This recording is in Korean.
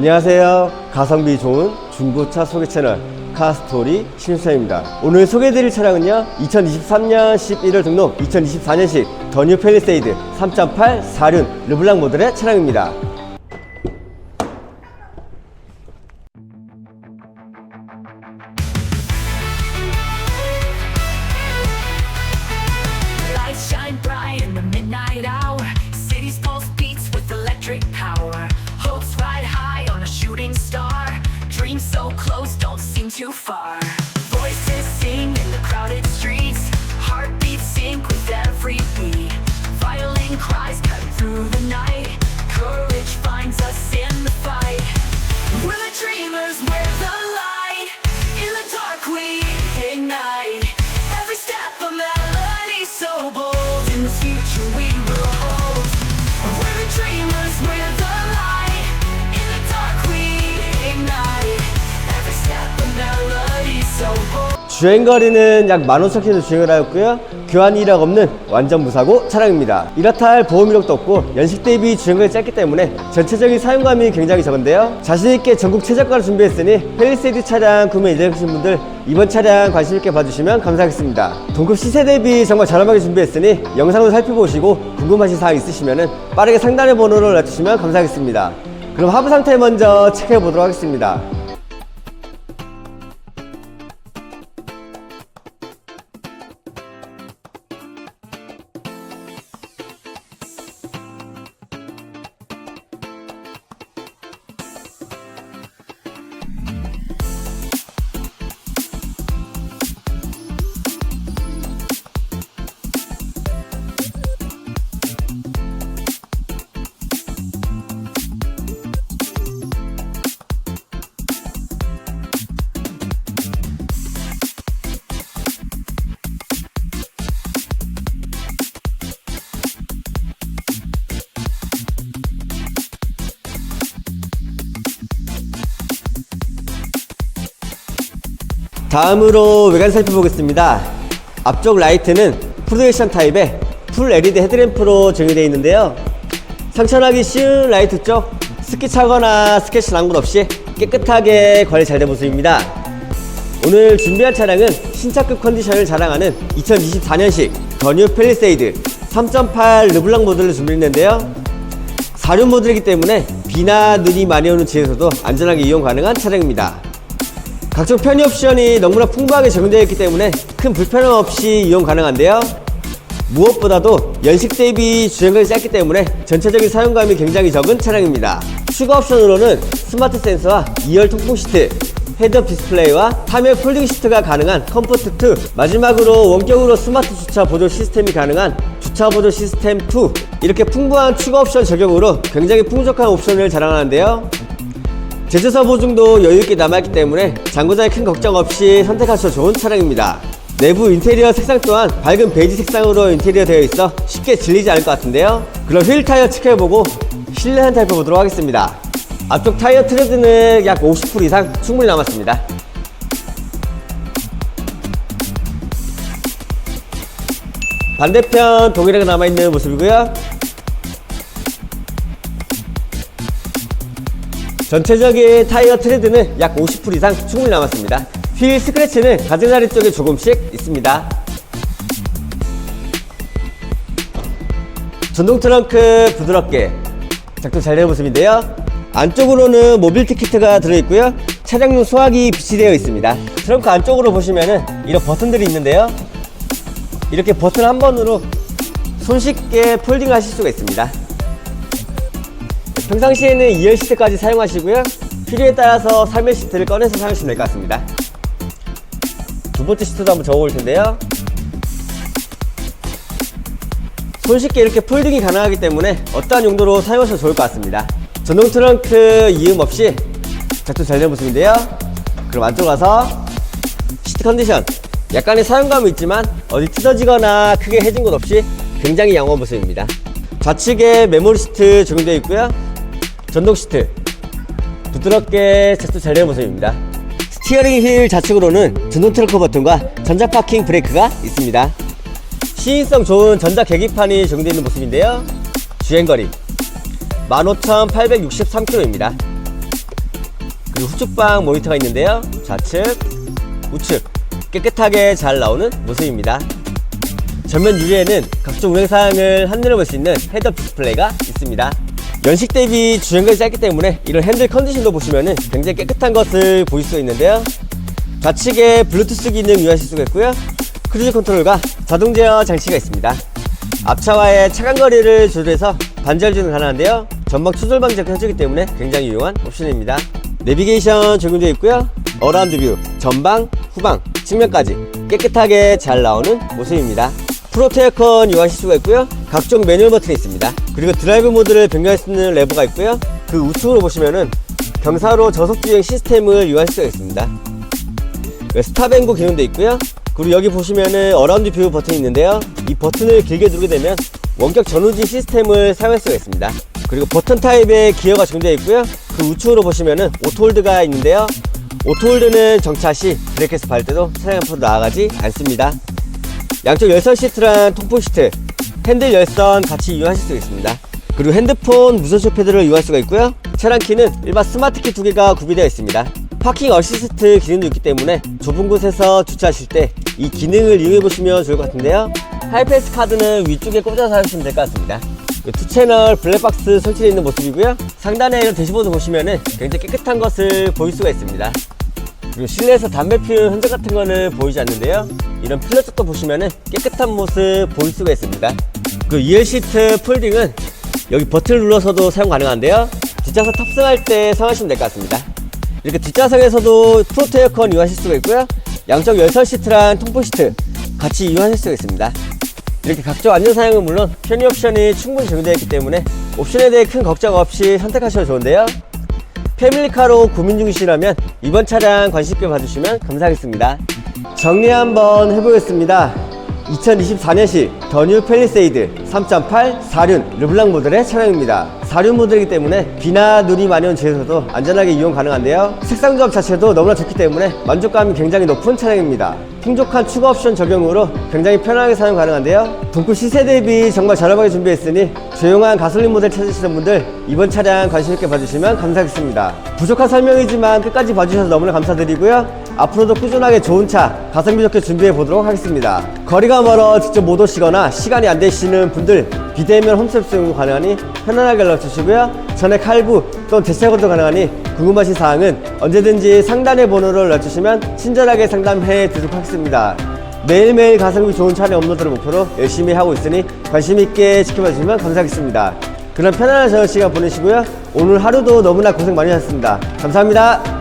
안녕하세요. 가성비 좋은 중고차 소개 채널 카스토리 신수입니다. 오늘 소개해드릴 차량은요. 2023년 11월 등록 2024년식 더뉴 펠리세이드 3.8 4륜 르블랑 모델의 차량입니다. 주행 거리는 약 15,000km 주행을 하였고요. 교환 이력 없는 완전 무사고 차량입니다. 이렇다 할 보험 이력도 없고 연식 대비 주행거리 짧기 때문에 전체적인 사용감이 굉장히 적은데요. 자신 있게 전국 최저가를 준비했으니 펠리세이드 차량 구매 예정이신 분들 이번 차량 관심 있게 봐주시면 감사하겠습니다. 동급 시세 대비 정말 저렴하게 준비했으니 영상을 살펴보시고 궁금하신 사항 있으시면 빠르게 상단의 번호를 놔주시면 감사하겠습니다. 그럼 하부 상태 먼저 체크해 보도록 하겠습니다. 다음으로 외관 살펴보겠습니다. 앞쪽 라이트는 프로젝션 타입의 풀 LED 헤드램프로 적용되어 있는데요. 상처나기 쉬운 라이트 쪽 습기 차거나 스케치 난 곳 없이 깨끗하게 관리 잘 된 모습입니다. 오늘 준비한 차량은 신차급 컨디션을 자랑하는 2024년식 더뉴 펠리세이드 3.8 르블랑 모델을 준비했는데요. 4륜 모델이기 때문에 비나 눈이 많이 오는 지에서도 안전하게 이용 가능한 차량입니다. 각종 편의 옵션이 너무나 풍부하게 적용되어 있기 때문에 큰 불편함 없이 이용 가능한데요. 무엇보다도 연식 대비 주행거리 짧기 때문에 전체적인 사용감이 굉장히 적은 차량입니다. 추가 옵션으로는 스마트 센서와 2열 통풍 시트, 헤드업 디스플레이와 타면 폴딩 시트가 가능한 컴포트 2 마지막으로 원격으로 스마트 주차 보조 시스템이 가능한 주차 보조 시스템 2 이렇게 풍부한 추가 옵션 적용으로 굉장히 풍족한 옵션을 자랑하는데요. 제조사 보증도 여유있게 남아있기 때문에 장고장에 큰 걱정 없이 선택하셔도 좋은 차량입니다. 내부 인테리어 색상 또한 밝은 베이지 색상으로 인테리어 되어 있어 쉽게 질리지 않을 것 같은데요. 그럼 휠 타이어 체크해보고 실내 한 살펴보도록 하겠습니다. 앞쪽 타이어 트레드는 약 50% 이상 충분히 남았습니다. 반대편 동일하게 남아있는 모습이고요. 전체적인 타이어 트레드는 약 50% 이상 충분히 남았습니다. 휠 스크래치는 가장자리 쪽에 조금씩 있습니다. 전동 트렁크 부드럽게 작동 잘 되는 모습인데요. 안쪽으로는 모빌티 키트가 들어있고요. 차량용 소화기 비치되어 있습니다. 트렁크 안쪽으로 보시면은 이런 버튼들이 있는데요. 이렇게 버튼 한 번으로 손쉽게 폴딩 하실 수가 있습니다. 평상시에는 2열 시트까지 사용하시고요. 필요에 따라서 3열 시트를 꺼내서 사용하시면 될 것 같습니다. 두 번째 시트도 한번 적어볼 텐데요. 손쉽게 이렇게 폴딩이 가능하기 때문에 어떠한 용도로 사용하셔도 좋을 것 같습니다. 전동 트렁크 이음 없이 작동 잘 되는 모습인데요. 그럼 안쪽 가서 시트 컨디션 약간의 사용감이 있지만 어디 뜯어지거나 크게 해진 곳 없이 굉장히 양호한 모습입니다. 좌측에 메모리 시트 적용되어 있고요. 전동 시트 부드럽게 작동 잘 되는 모습입니다. 스티어링 휠 좌측으로는 전동 트렁크 버튼과 전자 파킹 브레이크가 있습니다. 시인성 좋은 전자 계기판이 적용되어 있는 모습인데요. 주행거리 15,863km입니다. 그리고 후측방 모니터가 있는데요. 좌측, 우측 깨끗하게 잘 나오는 모습입니다. 전면 유리에는 각종 운행 사항을 한눈에 볼 수 있는 헤드업 디스플레이가 있습니다. 연식 대비 주행거리 짧기 때문에 이런 핸들 컨디션도 보시면 굉장히 깨끗한 것을 보일 수 있는데요. 좌측에 블루투스 기능 이용하실 수가 있고요. 크루즈 컨트롤과 자동 제어 장치가 있습니다. 앞차와의 차간 거리를 조절해서 반절 주행 가능한데요. 전방 추돌 방지가 켜지기 때문에 굉장히 유용한 옵션입니다. 내비게이션 적용되어 있고요. 어라운드 뷰, 전방, 후방, 측면까지 깨끗하게 잘 나오는 모습입니다. 프로테 에어컨 이용하실 수가 있고요. 각종 매뉴얼 버튼이 있습니다. 그리고 드라이브 모드를 변경할 수 있는 레버가 있고요. 그 우측으로 보시면은 경사로 저속 주행 시스템을 이용하실 수가 있습니다. 네, 스탑앤고 기능도 있고요. 그리고 여기 보시면은 어라운드 뷰 버튼이 있는데요. 이 버튼을 길게 누르게 되면 원격 전후지 시스템을 사용할 수가 있습니다. 그리고 버튼 타입의 기어가 적용되어 있고요. 그 우측으로 보시면은 오토홀드가 있는데요. 오토홀드는 정차 시 브레이크에서 밟을 때도 차량 앞으로 나아가지 않습니다. 양쪽 열선 시트랑 통풍 시트, 핸들 열선 같이 이용하실 수 있습니다. 그리고 핸드폰 무선 쇼 패드를 이용할 수가 있고요. 차량 키는 일반 스마트 키 두 개가 구비되어 있습니다. 파킹 어시스트 기능도 있기 때문에 좁은 곳에서 주차하실 때 이 기능을 이용해 보시면 좋을 것 같은데요. 하이패스 카드는 위쪽에 꽂아서 하시면 될 것 같습니다. 투 채널 블랙박스 설치되어 있는 모습이고요. 상단에 이런 대시보드 보시면은 굉장히 깨끗한 것을 보일 수가 있습니다. 그리고 실내에서 담배 피우는 흔적 같은 거는 보이지 않는데요. 이런 필러 쪽도 보시면은 깨끗한 모습 보일 수가 있습니다. 그 2열 시트 폴딩은 여기 버튼을 눌러서도 사용 가능한데요. 뒷좌석 탑승할 때 사용하시면 될 것 같습니다. 이렇게 뒷좌석에서도 프로트 에어컨 이용하실 수가 있고요. 양쪽 열선 시트랑 통풍 시트 같이 이용하실 수가 있습니다. 이렇게 각종 안전 사양은 물론 편의 옵션이 충분히 적용되어 있기 때문에 옵션에 대해 큰 걱정 없이 선택하셔도 좋은데요. 패밀리카로 고민 중이시라면 이번 차량 관심 있게 봐주시면 감사하겠습니다. 정리 한번 해보겠습니다. 2024년식 더뉴 펠리세이드 3.8 4륜 르블랑 모델의 차량입니다. 4륜 모델이기 때문에 비나 눈이 많이 온 지에서도 안전하게 이용 가능한데요. 색상 조합 자체도 너무나 좋기 때문에 만족감이 굉장히 높은 차량입니다. 풍족한 추가 옵션 적용으로 굉장히 편하게 사용 가능한데요. 동급 시세 대비 정말 저렴하게 준비했으니 조용한 가솔린 모델 찾으시는 분들 이번 차량 관심 있게 봐주시면 감사하겠습니다. 부족한 설명이지만 끝까지 봐주셔서 너무나 감사드리고요. 앞으로도 꾸준하게 좋은 차 가성비 좋게 준비해 보도록 하겠습니다. 거리가 멀어 직접 못 오시거나 시간이 안 되시는 분들 비대면 홈셉 수용 가능하니 편안하게 연락 주시고요. 전액 할부 또는 대체고도 가능하니 궁금하신 사항은 언제든지 상단의 번호를 연락 주시면 친절하게 상담해 드리도록 하겠습니다. 매일매일 가성비 좋은 차량 업로드를 목표로 열심히 하고 있으니 관심 있게 지켜봐 주시면 감사하겠습니다. 그럼 편안한 저녁 시간 보내시고요. 오늘 하루도 너무나 고생 많이 하셨습니다. 감사합니다.